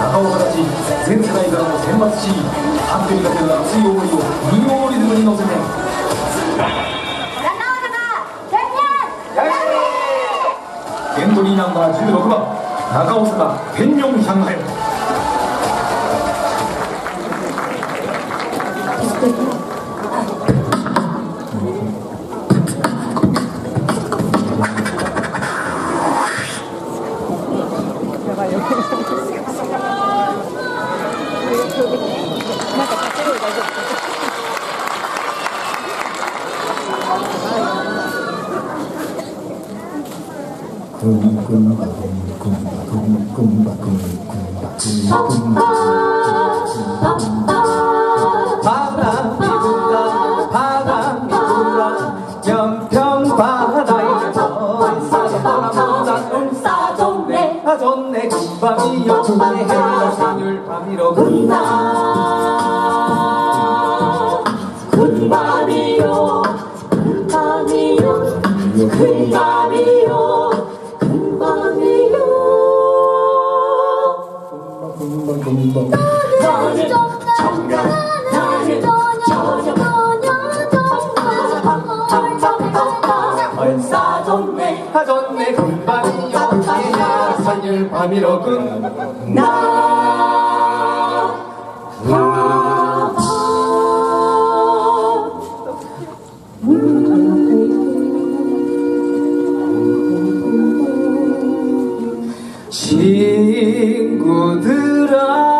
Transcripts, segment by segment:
中岡たち全世代からも選抜しア定にかけセ熱い思いを民謡のリズムに乗せてエントリーナンバー16番中尾坂天明ン花園やばいよ。생일 밤이로 금밤 금밤이요. 금밤이요 금밤이요 금밤이요 금밤 금밤 나는 정말 나는 얼싸 좋네 아 좋네 금밤이여 해라 생일 밤이로 금밤 나 친구들아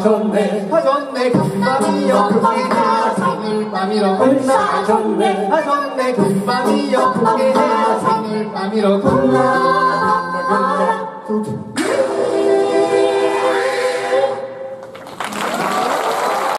좋네. 하셨네 금밤이여 금밤에 해야 생일 밤이로 벌써 좋네. 하셨네 금밤이여 금밤에 해야 생일 밤이로 금밤